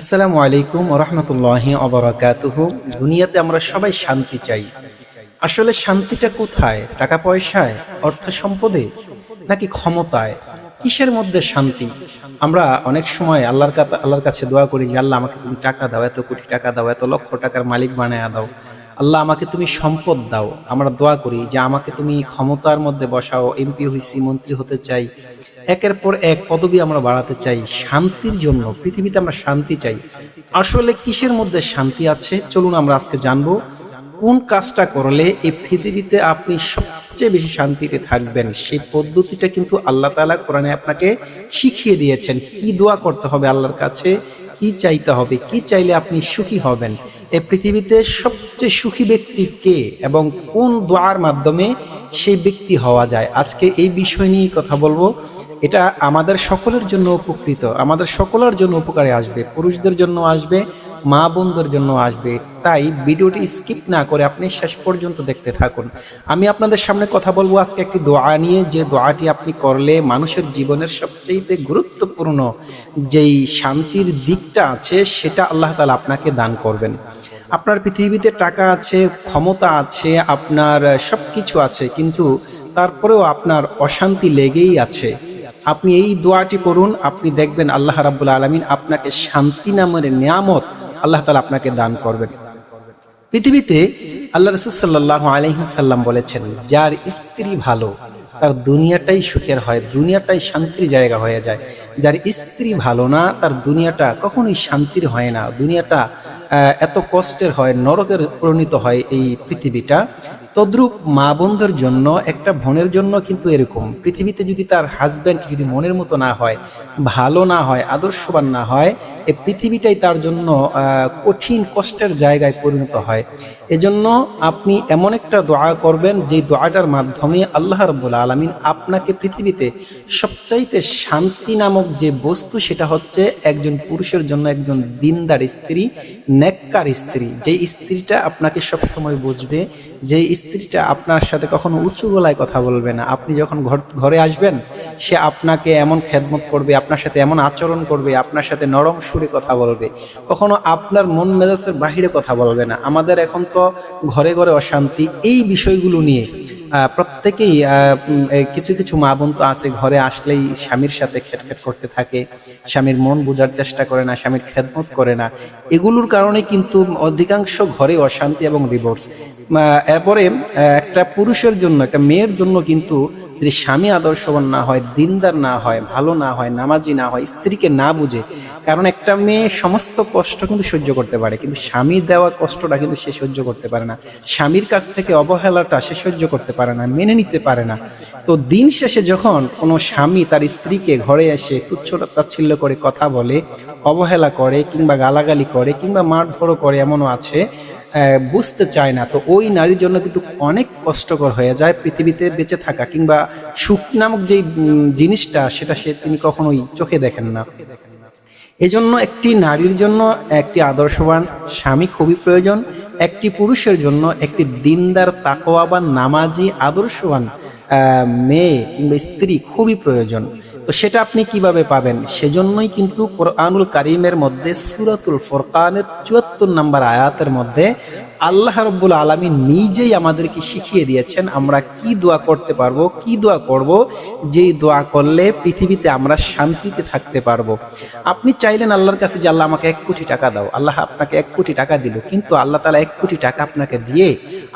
আসসালামু আলাইকুম রহমতুল্লাহ অবরাকাতুহ দুনিয়াতে আমরা সবাই শান্তি চাই। আসলে শান্তিটা কোথায়? টাকা পয়সায় অর্থ সম্পদে নাকি ক্ষমতায়? কিসের মধ্যে শান্তি? আমরা অনেক সময় আল্লাহর কাছে আল্লাহর কাছে দোয়া করি যে, আল্লাহ, আমাকে তুমি টাকা দাও, এত কোটি টাকা দাও, এত লক্ষ টাকার মালিক বানায়া দাও। আল্লাহ, আমাকে তুমি সম্পদ দাও। আমরা দোয়া করি যে, আমাকে তুমি ক্ষমতার মধ্যে বসাও, এমপি হইছি, মন্ত্রী হতে চাই। একের পর এক পদবি আমরা বাড়াতে চাই, শান্তির জন্য, পৃথিবীতে আমরা শান্তি চাই। আসলে কিসের মধ্যে শান্তি আছে? চলুন আমরা আজকে জানব, কোন কাজটা করলে এই পৃথিবীতে আপনি সবচেয়ে বেশি শান্তিতে থাকবেন? সেই পদ্ধতিটা কিন্তু আল্লাহ তাআলা কোরআনে আপনাকে শিখিয়ে দিয়েছেন। কি দোয়া করতে হবে আল্লাহর কাছে? কি চাইতে হবে? কি চাইলে আপনি সুখী হবেন? এই পৃথিবীতে সবচেয়ে সুখী ব্যক্তি কে এবং কোন দোয়ার মাধ্যমে সেই ব্যক্তি হওয়া যায়? আজকে এই বিষয় নিয়ে কথা বলব। এটা আমাদের সকলের জন্য উপকৃত। আমাদের সকলের জন্য উপকারে আসবে। পুরুষদের জন্য আসবে, মা বোনদের জন্য আসবে। তাই ভিডিওটি স্কিপ না করে আপনি শেষ পর্যন্ত দেখতে থাকুন। আমি আপনাদের সামনে কথা বলব আজকে একটি দোয়া নিয়ে। যে দোয়াটি আপনি করলে মানুষের জীবনের সবচেয়ে গুরুত্বপূর্ণ যেই শান্তির দিকটা আছে, সেটা আল্লাহ তালা আপনাকে দান করবেন। আপনার পৃথিবীতে টাকা আছে, ক্ষমতা আছে, আপনার সব কিছু আছে, কিন্তু তারপরেও আপনার অশান্তি লেগেই আছে। আপনি এই দোয়াটি করুন আপনি দেখবেন আল্লাহ রাব্বুল আলমিন আপনাকে শান্তি নামের নিয়ামত আল্লাহ তালা আপনাকে দান করবেন। পৃথিবীতে আল্লাহ রসুল সাল্লাহ আলহিহাল্লাম বলেছেন, যার স্ত্রী ভালো, তার দুনিয়াটাই সুখের হয়, দুনিয়াটাই শান্তির জায়গা হয়ে যায়। যার স্ত্রী ভালো না, তার দুনিয়াটা কখনোই শান্তির হয় না। দুনিয়াটা এত কষ্টের হয়, নরকের পরিণত হয় এই পৃথিবীটা। তদ্রূপ মা বোনদের জন্য, একটা বোনের জন্য কিন্তু এরকম। পৃথিবীতে যদি তার হাজব্যান্ড যদি মনের মতো না হয়, ভালো না হয়, আদর্শবান না হয়, এ পৃথিবীটাই তার জন্য কঠিন, কষ্টের জায়গায় পরিণত হয়। এজন্য আপনি এমন একটা দোয়া করবেন, যে দোয়াটার মাধ্যমে আল্লাহ রব্বুল আলমিন আপনাকে পৃথিবীতে সবচাইতে শান্তি নামক যে বস্তু, সেটা হচ্ছে একজন পুরুষের জন্য একজন দিনদার স্ত্রী, নেককার স্ত্রী। যে স্ত্রীটা আপনাকে সবসময় বুঝবে যে স্ত্রীটা আপনার সাথে কখনো উঁচু গলায় কথা বলবে না। আপনি যখন ঘর, ঘরে আসবেন, সে আপনাকে এমন খেদমত করবে, আপনার সাথে এমন আচরণ করবে, আপনার সাথে নরম সুরে কথা বলবে। কখনো আপনার মন মেজাজের বাহিরে কথা বলবে না। আমাদের এখন তো ঘরে ঘরে অশান্তি। এই বিষয়গুলো নিয়ে প্রত্যেকেই কিছু কিছু মা বোন তো আছে, ঘরে আসলেই স্বামীর সাথে খেটখেট করতে থাকে। স্বামীর মন বোঝার চেষ্টা করে না, স্বামীর খেদমত করে না। এগুলোর কারণে কিন্তু অধিকাংশ ঘরে অশান্তি এবং ডিভোর্স এরপরে আহ, একটা পুরুষের জন্য একটা মেয়ের জন্য কিন্তু যদি স্বামী আদর্শবান না হয় দিনদার না হয় ভালো না হয় নামাজি না হয় স্ত্রীকে না বুঝে কারণ একটা মেয়ে সমস্ত কষ্ট কিন্তু সহ্য করতে পারে কিন্তু স্বামী দেওয়া কষ্টটা কিন্তু সে সহ্য করতে পারে না। স্বামীর কাছ থেকে অবহেলাটা সে সহ্য করতে পারে না মেনে নিতে পারে না। তো দিন শেষে যখন কোনো স্বামী তার স্ত্রীকে ঘরে এসে তুচ্ছ তাচ্ছিল্য করে কথা বলে অবহেলা করে কিংবা গালাগালি করে কিংবা মারধরও করে এমনও আছে বুঝতে চায় না। তো ওই নারীর জন্য কিন্তু অনেক কষ্টকর হয়ে যায় পৃথিবীতে বেঁচে থাকা কিংবা সুখ নামক যে জিনিসটা, সেটা সে তিনি কখনোই চোখে দেখেন না। এজন্য একটি নারীর জন্য একটি আদর্শবান স্বামী খুবই প্রয়োজন। একটি পুরুষের জন্য একটি দিনদার, তাকওয়াবান, নামাজি, আদর্শবান মেয়ে কিংবা স্ত্রী খুবই প্রয়োজন। তো সেটা আপনি কীভাবে পাবেন? সেজন্যই কিন্তু কোরআনুল কারিমের মধ্যে সুরাতুল ফোরকানের চুয়াত্তর নম্বর আয়াতের মধ্যে আল্লাহ রব্বুল আলমী নিজেই আমাদেরকে শিখিয়ে দিয়েছেন, আমরা কি দোয়া করতে পারব, কি দোয়া করব? যেই দোয়া করলে পৃথিবীতে আমরা শান্তিতে থাকতে পারব। আপনি চাইলেন আল্লাহর কাছে যে, আল্লাহ আমাকে এক কোটি টাকা দাও। আল্লাহ আপনাকে এক কোটি টাকা দিল, কিন্তু আল্লাহ তালা এক কোটি টাকা আপনাকে দিয়ে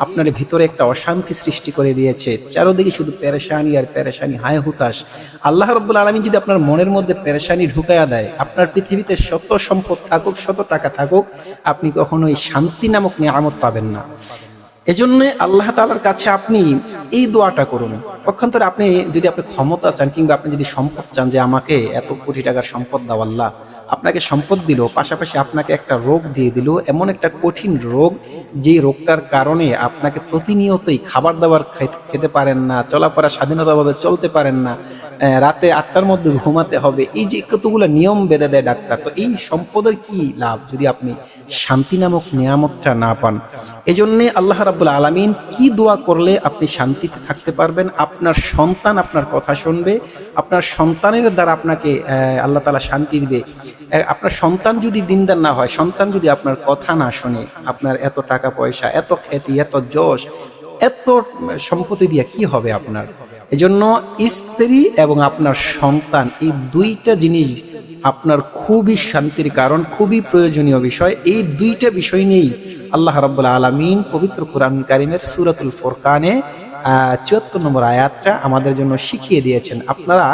আপনার ভিতরে একটা অশান্তি সৃষ্টি করে দিয়েছে। চারোদিকে শুধু পেরেশানি আর পেরেশানি, হায় হুতাশ। আল্লাহ রব্বুল আলমী যদি আপনার মনের মধ্যে পেরেশানি ঢুকাইয়া দেয়, আপনার পৃথিবীতে শত সম্পদ থাকুক, শত টাকা থাকুক, আপনি কখনোই শান্তি নামক নিয়ামত পাবেন না। এজন্য আল্লাহ তালার কাছে আপনি এই দোয়াটা করুন। পক্ষান্তরে আপনি যদি আপনি ক্ষমতা চান কিংবা আপনি যদি সম্পদ চান যে আমাকে এত কোটি টাকার সম্পদ দাও আল্লাহ, আপনাকে সম্পদ দিল, পাশাপাশি আপনাকে একটা রোগ দিয়ে দিল, এমন একটা কঠিন রোগ যে রোগটার কারণে আপনাকে প্রতিনিয়তই খাবার দাবার খেতে পারেন না, চলাফেরা স্বাধীনতাভাবে চলতে পারেন না রাতে আটটার মধ্যে ঘুমাতে হবে, এই যে কতগুলো নিয়ম বেঁধে দেয় ডাক্তার, তো এই সম্পদের কি লাভ যদি আপনি শান্তি নামক নিয়ামতটা না পান? এজন্যে আল্লাহ রাব্বুল রাব্বুল আলামিন কি দোয়া করলে আপনি শান্তিতে থাকতে পারবেন? আপনার সন্তান আপনার কথা শুনবে। আপনার সন্তানের দ্বারা আপনাকে আল্লাহ তালা শান্তি দিবে। আপনার সন্তান যদি দিনদার না হয়, সন্তান যদি আপনার কথা না শোনে, আপনার এত টাকা পয়সা, এত খ্যাতি, এত যশ, এত সম্পত্তি দিয়ে কি হবে আপনার? এজন্য স্ত্রী এবং আপনার সন্তান এই দুইটা জিনিস আপনার খুবই শান্তির কারণ, খুবই প্রয়োজনীয় বিষয়। এই দুইটা বিষয় নিয়েই আল্লাহ রাবুল আলমিন পবিত্র কোরআন কারিমের সুরাতুল ফুরকানে চুয়াত্তর নম্বর আয়াতটা আমাদের জন্য শিখিয়ে দিয়েছেন। আপনারা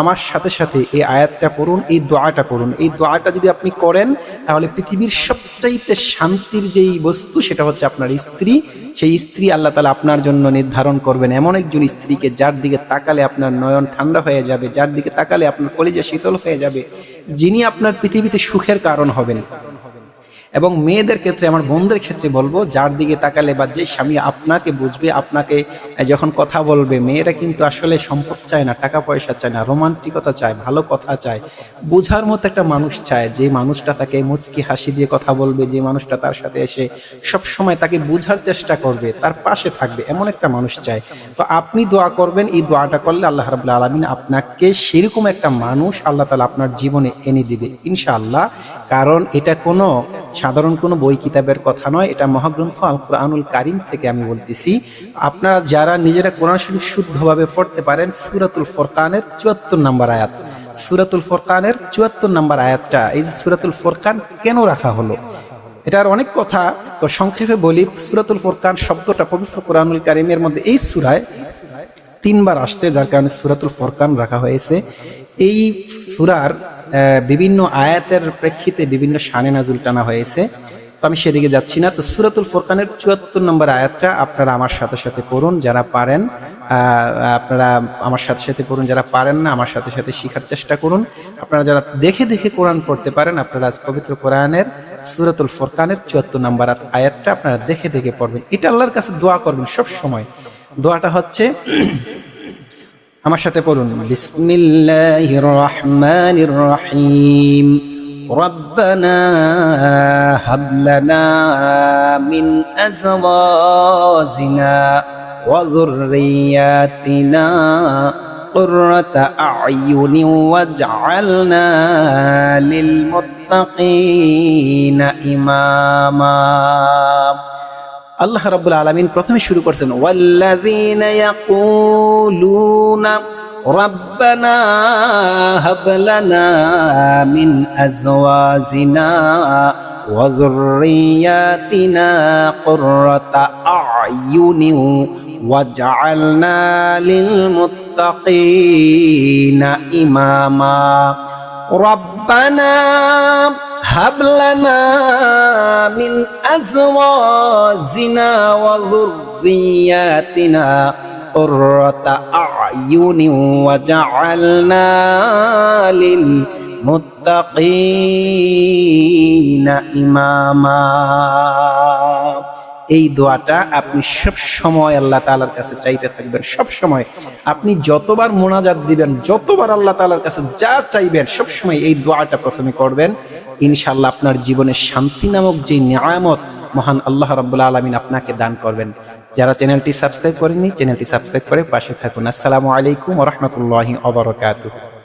আমার সাথে সাথে এই আয়াতটা পড়ুন, এই দোয়াটা করুন এই দোয়াটা যদি আপনি করেন, তাহলে পৃথিবীর সবচাইতে শান্তির যেই বস্তু, সেটা হচ্ছে আপনার স্ত্রী। সেই স্ত্রী আল্লাহ তালা আপনার জন্য নির্ধারণ করবেন। এমন একজন স্ত্রীকে যার দিকে তাকালে আপনার নয়ন ঠান্ডা হয়ে যাবে, যার দিকে তাকালে আপনার কলিজা শীতল হয়ে যাবে, যিনি আপনার পৃথিবীতে সুখের কারণ হবেন। এবং মেয়েদের ক্ষেত্রে আমার বোনদের ক্ষেত্রে বলব, যার দিকে তাকালে বা যে স্বামী আপনাকে বুঝবে, আপনাকে যখন কথা বলবে, মেয়েরা কিন্তু আসলে সম্পদ চায় না, টাকা পয়সা চায় না, রোমান্টিকতা চায়, ভালো কথা চায়। বোঝার মতো একটা মানুষ চায়, যে মানুষটা তাকে মুচকি হাসি দিয়ে কথা বলবে, যে মানুষটা তার সাথে এসে সব সময় তাকে বোঝার চেষ্টা করবে, তার পাশে থাকবে, এমন একটা মানুষ চায়। তো আপনি দোয়া করবেন, এই দোয়াটা করলে আল্লাহ রাবুল্লাহ আলমিন আপনাকে সেরকম একটা মানুষ আল্লাহ তালা আপনার জীবনে এনে দিবে, ইনশাআল্লাহ। কারণ এটা কোনো সাধারণ কোনো বই, কিতাবের কথা নয়, এটা মহাগ্রন্থ আল কোরআনুল কারিম থেকে আমি বলতেছি। আপনারা যারা নিজেরা কোরআন শরীফ শুদ্ধভাবে পড়তে পারেন, সুরাতুল ফরকানের চুয়াত্তর নম্বর আয়াত। সুরাতুল ফরকানের চুয়াত্তর নম্বর আয়াতটা, এই যে সুরাতুল ফরকান কেন রাখা হলো? এটার অনেক কথা, তো সংক্ষেপে বলি, সুরাতুল ফরকান শব্দটা পবিত্র কোরআনুল কারিমের মধ্যে এই সুরায় তিনবার আসছে, যার কারণে সুরাতুল ফরকান রাখা হয়েছে। এই সুরার বিভিন্ন আয়াতের প্রেক্ষিতে বিভিন্ন শানে নাজুল টানা হয়েছে। তো আমি সেদিকে যাচ্ছি না। তো সুরাতুল ফোরকানের চুয়াত্তর নম্বর আয়াতটা আপনারা আমার সাথে সাথে পড়ুন, যারা পারেন। আপনারা আমার সাথে সাথে পড়ুন, যারা পারেন না, আমার সাথে সাথে শেখার চেষ্টা করুন। আপনারা যারা দেখে দেখে কোরআন পড়তে পারেন, আপনারা পবিত্র কোরআনের সুরাতুল ফোরকানের চুয়াত্তর নম্বর আয়াতটা আপনারা দেখে দেখে পড়বেন। এটা আল্লাহর কাছে দোয়া করবেন সব সময় দোয়াটা হচ্ছে আমার সাথে পড়ুন বিসমিল্লাহির রহমানির রহিম ربنا هب لنا من أزواجنا وذرياتنا قرة أعين واجعلنا للمتقين إماما আল্লাহ রাব্বুল আলামিন প্রথমে শুরু করছেন ওয়াল্লাযীনা ইয়াকুলুনা ربنا هب لنا من أزواجنا وذرياتنا قرة أعين واجعلنا للمتقين إماما ربنا هب لنا من أزواجنا وذرياتنا قرة أعين وجعلنا للمتقين إماما. এই দোয়াটা আপনি সব সময় আল্লাহ তালার কাছে চাইতে থাকবেন, সব সময়। আপনি যতবার মোনাজাত দিবেন, যতবার আল্লাহ তালার কাছে যা চাইবেন, সব সময় এই দোয়াটা প্রথমে করবেন। ইনশাল্লাহ আপনার জীবনে শান্তি নামক যে নিয়ামত মহান আল্লাহ রাব্বুল আলামিন আপনাকে দান করবেন। যারা চ্যানেলটি সাবস্ক্রাইব করেননি, চ্যানেলটি সাবস্ক্রাইব করে পাশে থাকুন। আসসালামু আলাইকুম রাহমাতুল্লাহি ওয়া বারাকাতুহু।